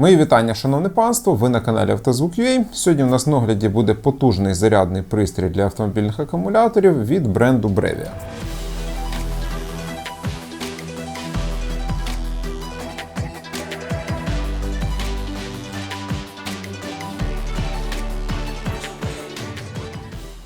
Мої вітання, шановне панство. Ви на каналі Автозвук.ua. Сьогодні у нас на огляді буде потужний зарядний пристрій для автомобільних акумуляторів від бренду Brevia.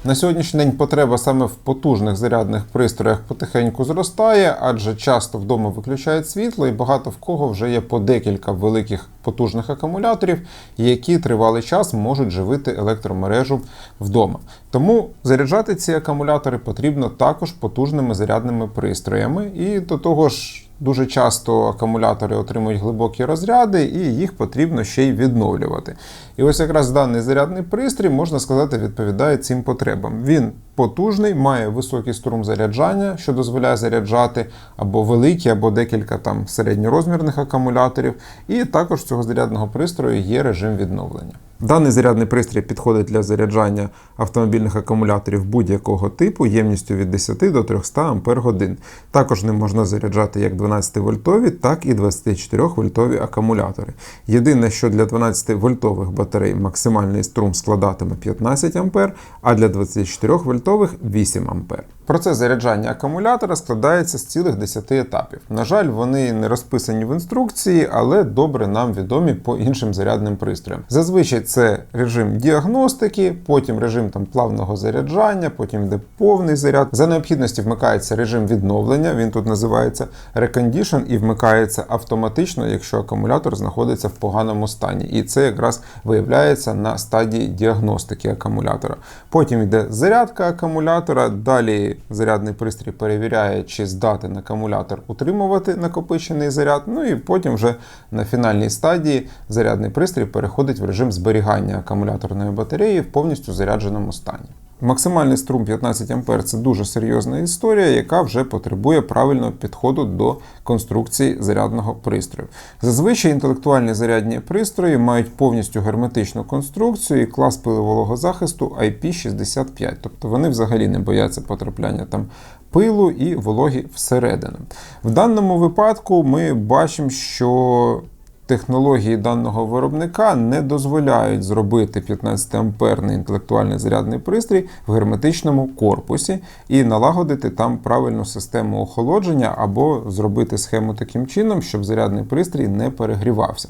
На сьогоднішній день потреба саме в потужних зарядних пристроях потихеньку зростає, адже часто вдома виключають світло, і багато в кого вже є по декілька великих потужних акумуляторів, які тривалий час можуть живити електромережу вдома. Тому заряджати ці акумулятори потрібно також потужними зарядними пристроями, і до того ж. Дуже часто акумулятори отримують глибокі розряди, і їх потрібно ще й відновлювати. І ось якраз даний зарядний пристрій, можна сказати, відповідає цим потребам. Він потужний, має високий струм заряджання, що дозволяє заряджати або великі, або декілька там середньорозмірних акумуляторів. І також цього зарядного пристрою є режим відновлення. Даний зарядний пристрій підходить для заряджання автомобільних акумуляторів будь-якого типу ємністю від 10 до 300 Ах. Також ним можна заряджати як 12-вольтові, так і 24-вольтові акумулятори. Єдине, що для 12-вольтових батарей максимальний струм складатиме 15 А, а для 24-вольтових 8 А. Процес заряджання акумулятора складається з цілих 10 етапів. На жаль, вони не розписані в інструкції, але добре нам відомі по іншим зарядним пристроям. Зазвичай це режим діагностики, потім режим там плавного заряджання, потім йде повний заряд. За необхідності вмикається режим відновлення. Він тут називається Recondition і вмикається автоматично, якщо акумулятор знаходиться в поганому стані. І це якраз виявляється на стадії діагностики акумулятора. Потім йде зарядка акумулятора. Далі зарядний пристрій перевіряє, чи здатен акумулятор утримувати накопичений заряд. Ну і потім вже на фінальній стадії зарядний пристрій переходить в режим зберігання акумуляторної батареї в повністю зарядженому стані. Максимальний струм 15 А це дуже серйозна історія, яка вже потребує правильного підходу до конструкції зарядного пристрою. Зазвичай інтелектуальні зарядні пристрої мають повністю герметичну конструкцію і клас пилового захисту IP65, тобто вони взагалі не бояться потрапляння там пилу і вологі всередину. В даному випадку ми бачимо, що Технології даного виробника не дозволяють зробити 15-амперний інтелектуальний зарядний пристрій в герметичному корпусі і налагодити там правильну систему охолодження або зробити схему таким чином, щоб зарядний пристрій не перегрівався.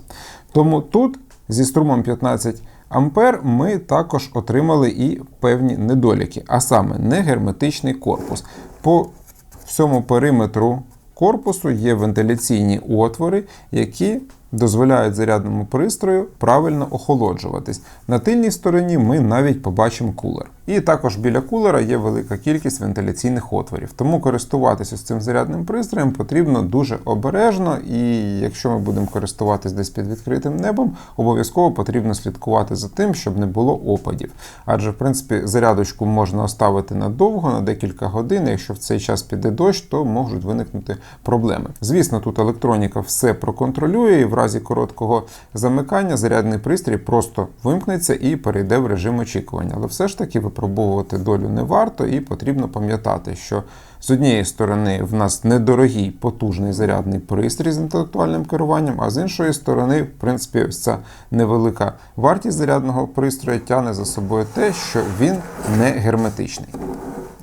Тому тут зі струмом 15 ампер ми також отримали і певні недоліки, а саме не герметичний корпус. По всьому периметру корпусу є вентиляційні отвори, які дозволяють зарядному пристрою правильно охолоджуватись. На тильній стороні ми навіть побачимо кулер. І також біля кулера є велика кількість вентиляційних отворів. Тому користуватися з цим зарядним пристроєм потрібно дуже обережно, і якщо ми будемо користуватись десь під відкритим небом, обов'язково потрібно слідкувати за тим, щоб не було опадів. Адже, в принципі, зарядочку можна оставити надовго, на декілька годин. Якщо в цей час піде дощ, то можуть виникнути проблеми. Звісно, тут електроніка все проконтролює, і в разі короткого замикання зарядний пристрій просто вимкнеться і перейде в режим очікування. Але все ж таки випробовувати долю не варто, і потрібно пам'ятати, що з однієї сторони в нас недорогий потужний зарядний пристрій з інтелектуальним керуванням, а з іншої сторони, в принципі, ось ця невелика вартість зарядного пристрою тягне за собою те, що він не герметичний.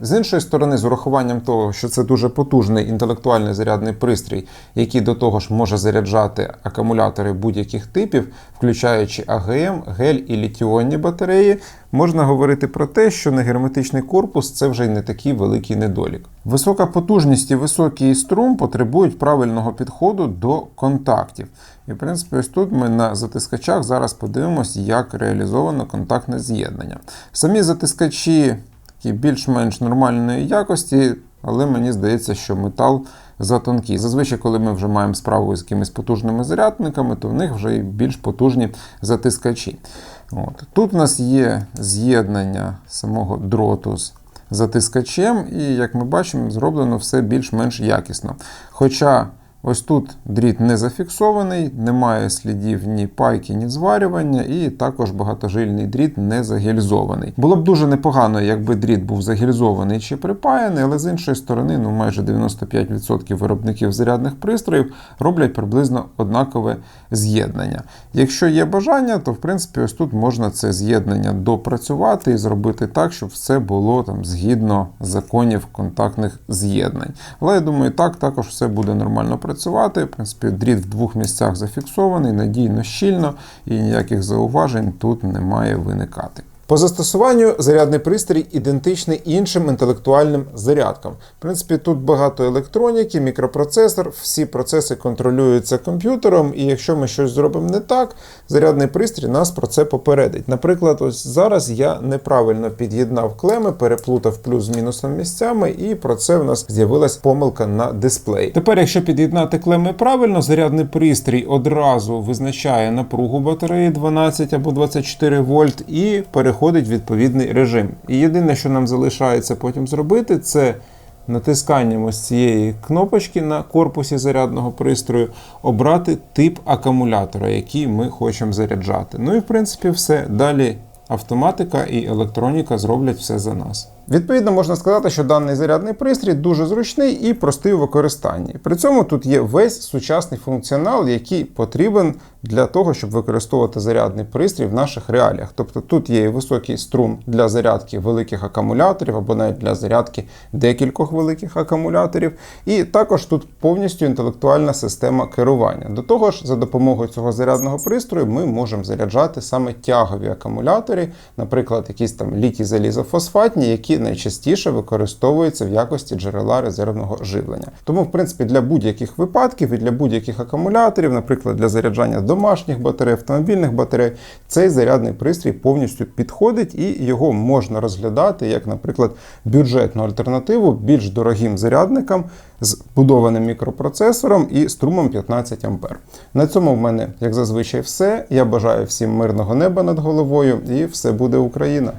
З іншої сторони, з урахуванням того, що це дуже потужний інтелектуальний зарядний пристрій, який до того ж може заряджати акумулятори будь-яких типів, включаючи АГМ, гель і літіонні батареї, можна говорити про те, що негерметичний корпус це вже й не такий великий недолік. Висока потужність і високий струм потребують правильного підходу до контактів. І, в принципі, ось тут ми на затискачах зараз подивимося, як реалізовано контактне з'єднання. Самі затискачі такі більш-менш нормальної якості, але мені здається, що метал затонкий. Зазвичай, коли ми вже маємо справу з якимись потужними зарядниками, то в них вже більш потужні затискачі. От. Тут в нас є з'єднання самого дроту з затискачем, і, як ми бачимо, зроблено все більш-менш якісно. Хоча Ось тут дріт не зафіксований, немає слідів ні пайки, ні зварювання, і також багатожильний дріт не загільзований. Було б дуже непогано, якби дріт був загільзований чи припаяний, але з іншої сторони, ну майже 95% виробників зарядних пристроїв роблять приблизно однакове з'єднання. Якщо є бажання, то в принципі ось тут можна це з'єднання допрацювати і зробити так, щоб все було там згідно законів контактних з'єднань. Але я думаю, так також все буде нормально працювати. В принципі, дріт в двох місцях зафіксований, надійно щільно і ніяких зауважень тут не має виникати. По застосуванню зарядний пристрій ідентичний іншим інтелектуальним зарядкам. В принципі, тут багато електроніки, мікропроцесор, всі процеси контролюються комп'ютером, і якщо ми щось зробимо не так, зарядний пристрій нас про це попередить. Наприклад, ось зараз я неправильно під'єднав клеми, переплутав плюс з мінусом місцями, і про це в нас з'явилась помилка на дисплеї. Тепер, якщо під'єднати клеми правильно, зарядний пристрій одразу визначає напругу батареї 12 або 24 вольт і переходить в відповідний режим. І єдине, що нам залишається потім зробити, це натисканням ось цієї кнопочки на корпусі зарядного пристрою обрати тип акумулятора, який ми хочемо заряджати. Ну і в принципі все. Далі автоматика і електроніка зроблять все за нас. Відповідно, можна сказати, що даний зарядний пристрій дуже зручний і простий у використанні. При цьому тут є весь сучасний функціонал, який потрібен для того, щоб використовувати зарядний пристрій в наших реаліях. Тобто тут є і високий струм для зарядки великих акумуляторів або навіть для зарядки декількох великих акумуляторів. І також тут повністю інтелектуальна система керування. До того ж, за допомогою цього зарядного пристрою ми можемо заряджати саме тягові акумулятори, наприклад, якісь там літій залізофосфатні, які найчастіше використовуються в якості джерела резервного живлення. Тому, в принципі, для будь-яких випадків і для будь-яких акумуляторів, наприклад, для заряджання домашніх батарей, автомобільних батарей, цей зарядний пристрій повністю підходить і його можна розглядати як, наприклад, бюджетну альтернативу більш дорогим зарядникам з будованим мікропроцесором і струмом 15 А. На цьому в мене, як зазвичай, все. Я бажаю всім мирного неба над головою і все буде Україна!